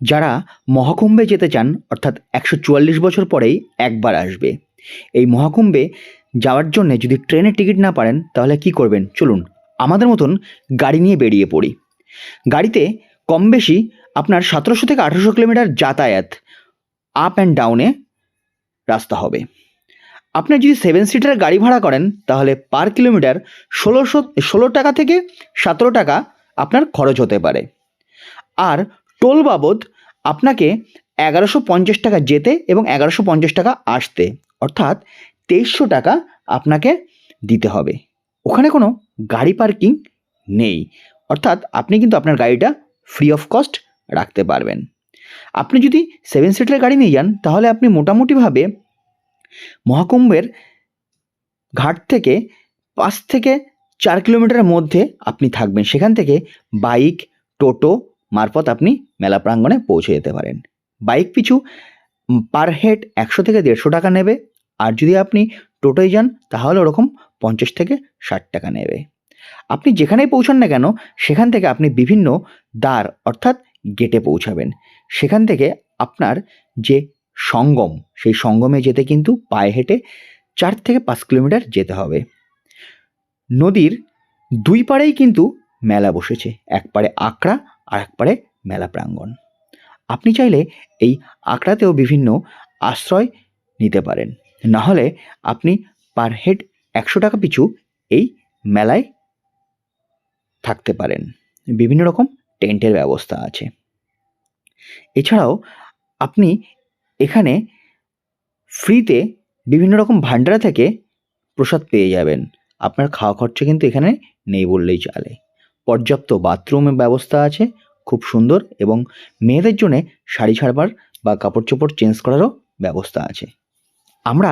যারা মহাকুম্ভে যেতে চান, অর্থাৎ একশো চুয়াল্লিশ বছর পরেই একবার আসবে। এই মহাকুম্ভে যাওয়ার জন্যে যদি ট্রেনের টিকিট না পারেন, তাহলে কি করবেন? চলুন, আমাদের মতন গাড়ি নিয়ে বেরিয়ে পড়ি। গাড়িতে কম বেশি আপনার সতেরোশো থেকে আঠেরোশো কিলোমিটার যাতায়াত আপ অ্যান্ড ডাউনে রাস্তা হবে। আপনার যদি সেভেন সিটার গাড়ি ভাড়া করেন, তাহলে পার কিলোমিটার ষোলোশো, ষোলো টাকা থেকে সতেরো টাকা আপনার খরচ হতে পারে। আর টোল বাবদ আপনাকে এগারোশো পঞ্চাশ টাকা যেতে এবং এগারোশো পঞ্চাশ টাকা আসতে। অর্থাৎ তেইশশো টাকা আপনাকে দিতে হবে। ওখানে কোনো গাড়ি পার্কিং নেই। অর্থাৎ আপনি কিন্তু আপনার গাড়িটা ফ্রি অফ কস্ট রাখতে পারবেন। আপনি যদি সেভেন সিটার গাড়ি নিয়ে যান, তাহলে আপনি মোটামুটিভাবে মহাকুম্ভের ঘাট থেকে পাঁচ থেকে চার কিলোমিটারের মধ্যে আপনি থাকবেন। সেখান থেকে বাইক টোটো মারফত আপনি মেলা প্রাঙ্গণে পৌঁছে যেতে পারেন। বাইক পিছু পার হেড একশো থেকে দেড়শো টাকা নেবে। আর যদি আপনি টোটোয় যান, তাহলে ওরকম পঞ্চাশ থেকে ষাট টাকা নেবে। আপনি যেখানেই পৌঁছান না কেন, সেখান থেকে আপনি বিভিন্ন দ্বার, অর্থাৎ গেটে পৌঁছাবেন। সেখান থেকে আপনার যে সঙ্গম, সেই সঙ্গমে যেতে কিন্তু পায়ে হেঁটে চার থেকে পাঁচ কিলোমিটার যেতে হবে। নদীর দুই পাড়েই কিন্তু মেলা বসেছে। এক পাড়ে আকড়া আর এক পাড়ে মেলা প্রাঙ্গণ। আপনি চাইলে এই আকড়াতেও বিভিন্ন আশ্রয় নিতে পারেন। না হলে আপনি পার হেড একশো টাকা পিছু এই মেলায় থাকতে পারেন। বিভিন্ন রকম টেন্টের ব্যবস্থা আছে। এছাড়াও আপনি এখানে ফ্রিতে বিভিন্ন রকম ভান্ডারা থেকে প্রসাদ পেয়ে যাবেন। আপনার খাওয়া খরচা কিন্তু এখানে নেই বললেই চলে। পর্যাপ্ত বাথরুমের ব্যবস্থা আছে, খুব সুন্দর এবং মেয়েদের জন্যে শাড়ি ছাড়বার বা কাপড় চোপড় চেঞ্জ করারও ব্যবস্থা আছে। আমরা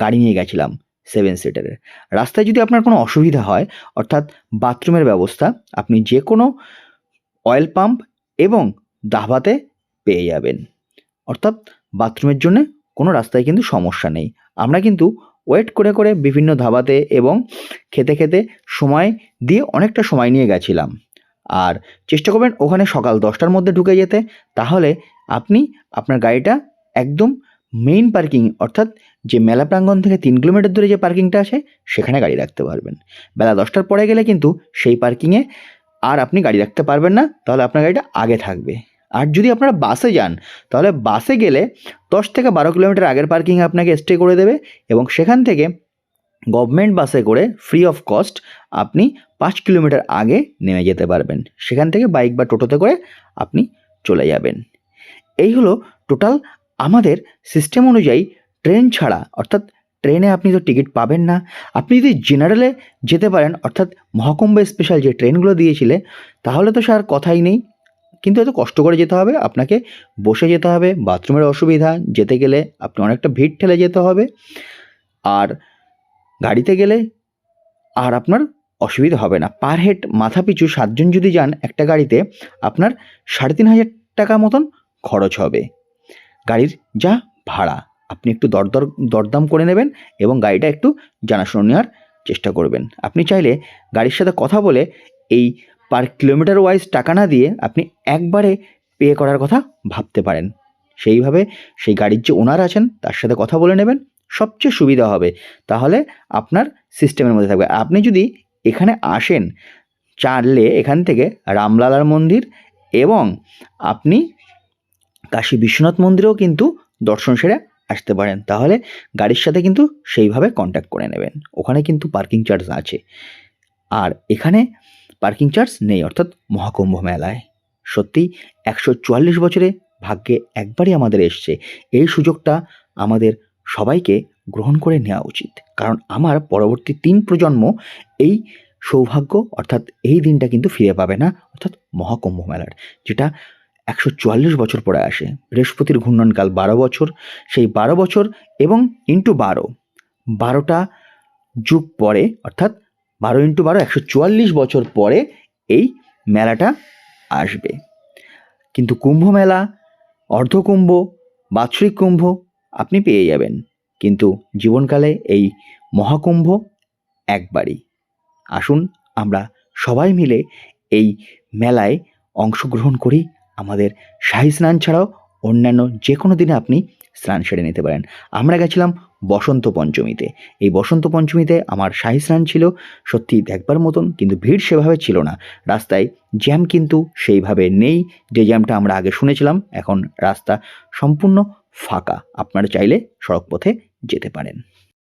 গাড়ি নিয়ে গেছিলাম সেভেন সিটারের রাস্তায় যদি আপনার কোনো অসুবিধা হয়, অর্থাৎ বাথরুমের ব্যবস্থা, আপনি যে কোনো অয়েল পাম্প এবং দাবাতে পেয়ে যাবেন। অর্থাৎ বাথরুমের জন্য কোনো রাস্তায় কিন্তু সমস্যা নেই। আমরা কিন্তু ওয়েট করে করে বিভিন্ন ধাবাতে এবং খেতে খেতে সময় দিয়ে অনেকটা সময় নিয়ে গেছিলাম। আর চেষ্টা করবেন ওখানে সকাল দশটার মধ্যে ঢুকে যেতে। তাহলে আপনি আপনার গাড়িটা একদম মেইন পার্কিং অর্থাৎ যে মেলা প্রাঙ্গণ থেকে তিন কিলোমিটার দূরে যে পার্কিংটা আছে, সেখানে গাড়ি রাখতে পারবেন। বেলা দশটার পরে গেলে কিন্তু সেই পার্কিংয়ে আর আপনি গাড়ি রাখতে পারবেন না, তাহলে আপনার গাড়িটা আগে থাকবে। আর যদি আপনারা বাসে যান, তাহলে বাসে গেলে দশ থেকে বারো কিলোমিটার আগের পার্কিংয়ে আপনাকে স্টে করে দেবে এবং সেখান থেকে গভর্নমেন্ট বাসে করে ফ্রি অফ কস্ট আপনি পাঁচ কিলোমিটার আগে নেমে যেতে পারবেন। সেখান থেকে বাইক বা টোটোতে করে আপনি চলে যাবেন। এই হলো টোটাল আমাদের সিস্টেম অনুযায়ী ট্রেন ছাড়া, অর্থাৎ ট্রেনে আপনি তো টিকিট পাবেন না। আপনি যদি জেনারেলে যেতে পারেন, অর্থাৎ মহাকুম্ভ স্পেশাল যে ট্রেনগুলো দিয়েছিলে, তাহলে তো স্যার কথাই নেই। কিন্তু এত কষ্ট করে যেতে হবে, আপনাকে বসে যেতে হবে, বাথরুমের অসুবিধা, যেতে গেলে আপনি অনেকটা ভিড় ঠেলে যেতে হবে, আর গাড়িতে গেলে আর আপনার অসুবিধা হবে না। পার হেড মাথা পিছু সাতজন যদি যান একটা গাড়িতে, আপনার সাড়ে তিন হাজার টাকা মতন খরচ হবে। গাড়ির যা ভাড়া, আপনি একটু দরদর দরদাম করে নেবেন এবং গাড়িটা একটু জানাশোনা নেওয়ার চেষ্টা করবেন। আপনি চাইলে গাড়ির সাথে কথা বলে এই পার কিলোমিটার ওয়াইজ টাকা না দিয়ে আপনি একবারে পে করার কথা ভাবতে পারেন। সেইভাবে সেই গাড়ির যে ওনার আছেন, তার সাথে কথা বলে নেবেন, সবচেয়ে সুবিধা হবে। তাহলে আপনার সিস্টেমের মধ্যে থাকবে। আপনি যদি এখানে আসেন চাইলে এখান থেকে রামলালার মন্দির এবং আপনি কাশী বিশ্বনাথ মন্দিরেও কিন্তু দর্শন সেরে আসতে পারেন। তাহলে গাড়ির সাথে কিন্তু সেইভাবে কন্ট্যাক্ট করে নেবেন। ওখানে কিন্তু পার্কিং চার্জ আছে। আর এখানে পার্কিং চার্জ নেই, অর্থাৎ মহাকুম্ভ মেলায়। সত্যি, একশো চুয়াল্লিশ বছরে ভাগ্যে একবারই আমাদের এসছে। এই সুযোগটা আমাদের সবাইকে গ্রহণ করে নেওয়া উচিত। কারণ আমার পরবর্তী তিন প্রজন্ম এই সৌভাগ্য, অর্থাৎ এই দিনটা কিন্তু ফিরে পাবে না, অর্থাৎ মহাকুম্ভ মেলার, যেটা একশো চুয়াল্লিশ বছর পরে আসে। বৃহস্পতির ঘূর্ণনকাল বারো বছর, সেই বারো বছর এবং ইন্টু বারো। বারোটা যুগ পরে, অর্থাৎ বারো ইন্টু বারো একশো চুয়াল্লিশ বছর পরে এই মেলাটা আসবে। কিন্তু কুম্ভ মেলা, অর্ধকুম্ভ, বাৎসরিক কুম্ভ আপনি পেয়ে যাবেন। কিন্তু জীবনকালে এই মহাকুম্ভ একবারই। আসুন আমরা সবাই মিলে এই মেলায় অংশগ্রহণ করি। আমাদের শাহী স্নান ছাড়াও অন্যান্য যে কোনো দিনে আপনি স্নান সেরে নিতে পারেন। আমরা গেছিলাম বসন্ত পঞ্চমীতে। এই বসন্ত পঞ্চমীতে আমার শাহী স্নান ছিল, সত্যি দেখবার মতন, কিন্তু ভিড় সেভাবে ছিল না। রাস্তায় জ্যাম কিন্তু সেইভাবে নেই, যে জ্যামটা আমরা আগে শুনেছিলাম, এখন রাস্তা সম্পূর্ণ ফাঁকা। আপনারা চাইলে সড়ক পথে যেতে পারেন।